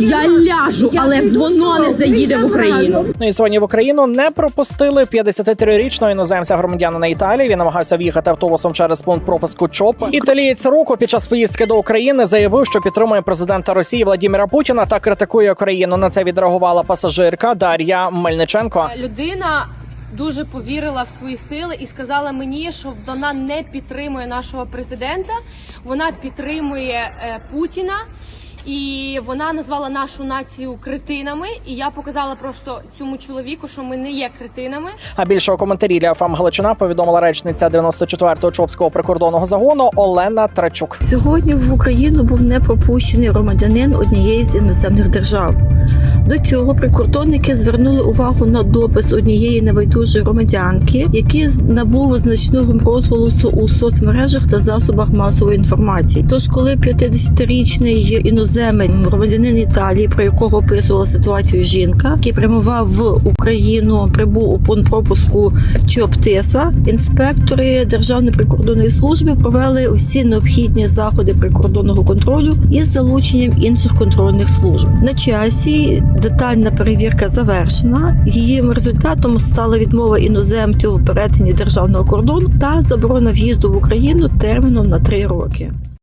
Я ляжу, але воно не заїде в Україну. Ну і сьогодні в Україну не пропустили 53-річного іноземця громадянина Італії. Він намагався в'їхати автобусом через пункт пропуску ЧОП. Італієць року під час поїздки до України заявив, що підтримує президента Росії Владіміра Путіна та критикує Україну. На це відреагувала пасажирка Дар'я Мельниченко. Людина дуже повірила в свої сили і сказала мені, що вона не підтримує нашого президента, вона підтримує е, Путіна. І вона назвала нашу націю критинами. І я показала просто цьому чоловіку, що ми не є критинами. А більше у коментарі для ФАМ Галичина повідомила речниця 94-го Чопського прикордонного загону Олена Трачук. Сьогодні в Україну був не пропущений громадянин однієї з іноземних держав. До цього прикордонники звернули увагу на допис однієї небайдужої громадянки, який набув значного розголосу у соцмережах та засобах масової інформації. Тож, коли 50-річний іноземець, громадянин Італії, про якого описувала ситуацію жінка, який прямував в Україну, прибув у пункт пропуску Чоптиса, інспектори Державної прикордонної служби провели всі необхідні заходи прикордонного контролю із залученням інших контрольних служб. На часі детальна перевірка завершена. Її результатом стала відмова іноземців в перетині державного кордону та заборона в'їзду в Україну терміном на три роки.